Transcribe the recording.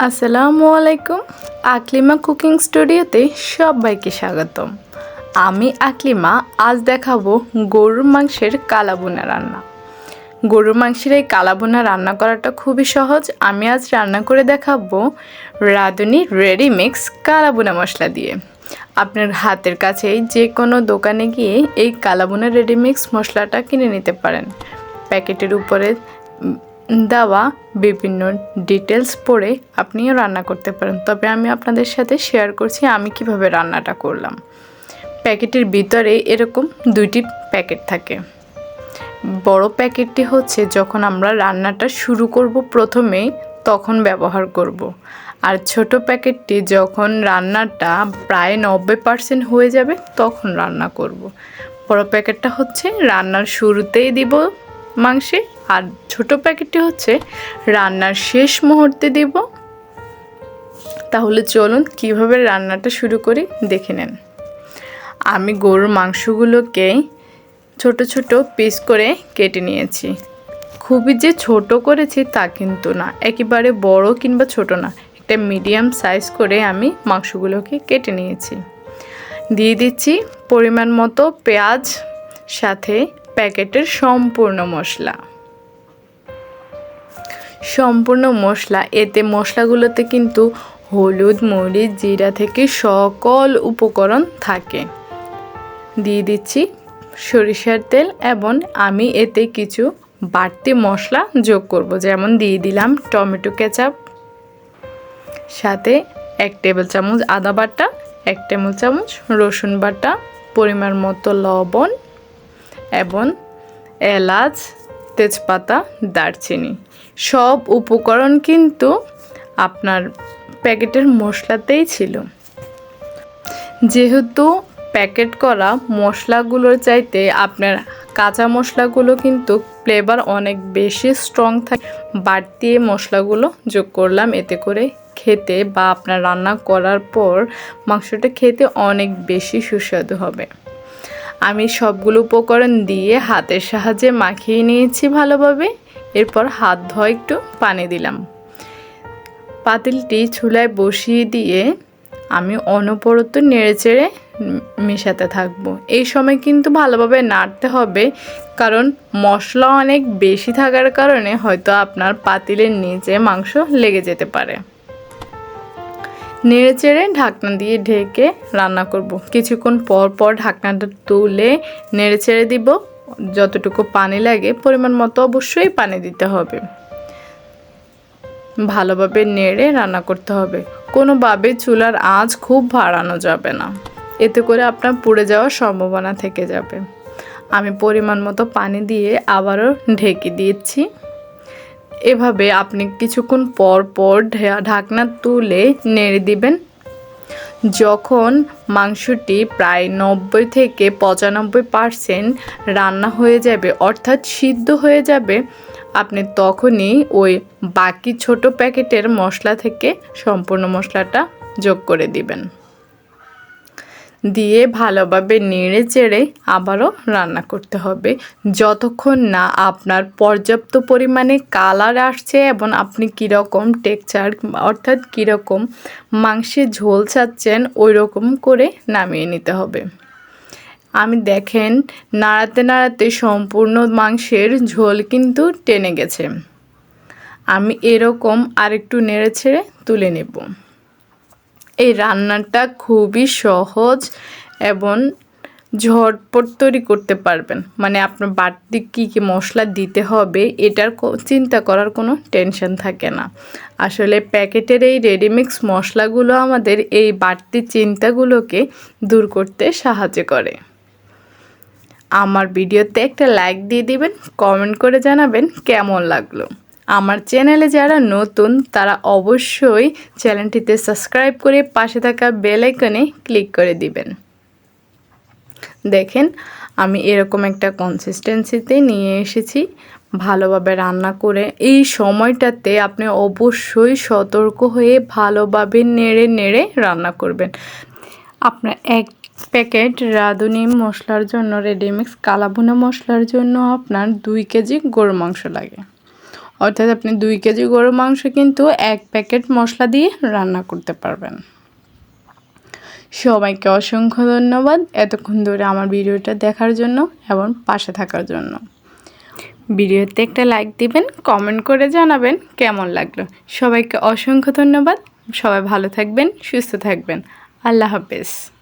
আসসালামু আলাইকুম। আকলিমা কুকিং স্টুডিওতে সবাইকে স্বাগতম। আমি আকলিমা, আজ দেখাবো গরুর মাংসের কালাবোনা রান্না। গরুর মাংসের এই কালাবোনা রান্না করাটা খুবই সহজ। আমি আজ রান্না করে দেখাবো রাঁধুনি রেডি মিক্স কালাবোনা মশলা দিয়ে। আপনার হাতের কাছেই যে কোনো দোকানে গিয়ে এই কালাবোনা রেডি মিক্স মশলাটা কিনে নিতে পারেন। প্যাকেটের উপরে দেওয়া বিভিন্ন ডিটেলস পড়ে আপনিও রান্না করতে পারেন তবে আমি আপনাদের সাথে শেয়ার করছি আমি কীভাবে রান্নাটা করলাম প্যাকেটের ভিতরে এরকম দুইটি প্যাকেট থাকে বড় প্যাকেটটি হচ্ছে যখন আমরা রান্নাটা শুরু করব প্রথমে তখন ব্যবহার করব। আর ছোট প্যাকেটটি যখন রান্নাটা প্রায় নব্বই পার্সেন্ট হয়ে যাবে তখন রান্না করব। বড় প্যাকেটটা হচ্ছে রান্নার শুরুতেই দিব মাংসে আর ছোট প্যাকেটটি হচ্ছে রান্নার শেষ মুহূর্তে দেব। তাহলে চলুন কীভাবে রান্নাটা শুরু করি দেখে নেন। আমি গরুর মাংসগুলোকে ছোট ছোট পিস করে কেটে নিয়েছি। খুবই যে ছোট করেছি তা কিন্তু না, একেবারে বড় কিংবা ছোট না। একটা মিডিয়াম সাইজ করে আমি মাংসগুলোকে কেটে নিয়েছি। দিয়ে দিচ্ছি পরিমাণ মতো পেঁয়াজ, সাথে প্যাকেটের সম্পূর্ণ মশলা। সম্পূর্ণ মশলা। এতে মশলাগুলোতে কিন্তু হলুদ, মরিচ, জিরা থেকে সকল উপকরণ থাকে। দিয়ে দিচ্ছি সরিষার তেল এবং আমি এতে কিছু বাড়তি মশলা যোগ করব। যেমন দিয়ে দিলাম টমেটো কেচাপ, সাথে এক টেবিল চামচ আদা বাটা, এক টেবিল চামচ রসুন বাটা, পরিমাণ মতো লবণ এবং এলাচ তেজপাতা, দারচিনি। সব উপকরণ কিন্তু আপনার প্যাকেটের মশলাতেই ছিল। যেহেতু প্যাকেট করা মশলাগুলোর চাইতে আপনার কাঁচা মশলাগুলো কিন্তু ফ্লেভার অনেক বেশি স্ট্রং থাকে। বাড়তি মশলাগুলো যোগ করলাম, এতে করে খেতে বা আপনার রান্না করার পর মাংসটা খেতে অনেক বেশি সুস্বাদু হবে। আমি সবগুলো উপকরণ দিয়ে হাতের সাহায্যে মাখিয়ে নিয়েছি ভালোভাবে। এরপর হাত ধোয়া একটু পানি দিলাম। পাতিলটি চুলায় বসিয়ে দিয়ে আমি অনবরত নেড়েচেড়ে মেশাতে থাকব। এই সময় কিন্তু ভালোভাবে নাড়তে হবে, কারণ মশলা অনেক বেশি থাকার কারণে হয়তো আপনার পাতিলের নিচে মাংস লেগে যেতে পারে। নেড়ে চেড়ে ঢাকনা দিয়ে ঢেকে রান্না করব। কিছুক্ষণ পর পর ঢাকনাটা তুলে নেড়ে চেড়ে দিব। যতটুকু পানি লাগে, পরিমাণ মতো অবশ্যই পানি দিতে হবে। ভালোভাবে নেড়ে রান্না করতে হবে। কোনোভাবে চুলার আঁচ খুব বাড়ানো যাবে না। এতে করে আপনার পুড়ে যাওয়ার সম্ভাবনা থেকে যাবে। আমি পরিমাণ মতো পানি দিয়ে আবারও ঢেকে দিয়েছি। এভাবে আপনি কিছুক্ষণ পর পর ঢাকনা তুলে নেড়ে দিবেন। যখন মাংসটি প্রায় নব্বই থেকে পঁচানব্বই পারসেন্ট রান্না হয়ে যাবে, অর্থাৎ সিদ্ধ হয়ে যাবে, আপনি তখনই ওই বাকি ছোট প্যাকেটের মশলা থেকে সম্পূর্ণ মশলাটা যোগ করে দিবেন। দিয়ে ভালোভাবে নেড়ে চেড়ে আবারও রান্না করতে হবে। যতক্ষণ না আপনার পর্যাপ্ত পরিমাণে কালার আসছে এবং আপনি কীরকম টেক্সচার অর্থাৎ কীরকম মাংসের ঝোল চাচ্ছেন ওই রকম করে নামিয়ে নিতে হবে। আমি দেখেন, নাড়াতে নাড়াতে সম্পূর্ণ মাংসের ঝোল কিন্তু টেনে গেছে। আমি এরকম আরেকটু নেড়ে ছেড়ে তুলে নেব। এই রান্নাটা খুবই সহজ এবং ঝটপট তৈরি করতে পারবেন। মানে আপনার বাড়তি কী কী মশলা দিতে হবে, এটার চিন্তা করার কোনো টেনশন থাকে না। আসলে প্যাকেটের এই রেডিমিক্স মশলাগুলো আমাদের এই বাড়তি চিন্তাগুলোকে দূর করতে সাহায্য করে। আমার ভিডিওতে একটা লাইক দিয়ে দিবেন, কমেন্ট করে জানাবেন কেমন লাগল। আমার চ্যানেলে যারা নতুন, তারা অবশ্যই চ্যানেলটিতে সাবস্ক্রাইব করে পাশে থাকা বেল আইকনে ক্লিক করে দিবেন। দেখেন, আমি এরকম একটা কনসিস্টেন্সিতে নিয়ে এসেছি। ভালোভাবে রান্না করে এই সময়টাতে আপনি অবশ্যই সতর্ক হয়ে ভালোভাবে নেড়ে নেড়ে রান্না করবেন। আপনার এক প্যাকেট রাঁধুনি মশলার জন্য রেডিমিক্স কালাভুনা মশলার জন্য আপনার দুই কেজি গরু মাংস লাগে। অর্থাৎ আপনি দুই কেজি গরুর মাংস কিন্তু এক প্যাকেট মশলা দিয়ে রান্না করতে পারবেন। সবাইকে অসংখ্য ধন্যবাদ এতক্ষণ ধরে আমার ভিডিওটা দেখার জন্য এবং পাশে থাকার জন্য। ভিডিওতে একটা লাইক দিবেন, কমেন্ট করে জানাবেন কেমন লাগল। সবাইকে অসংখ্য ধন্যবাদ, সবাই ভালো থাকবেন, সুস্থ থাকবেন। আল্লাহ হাফেজ।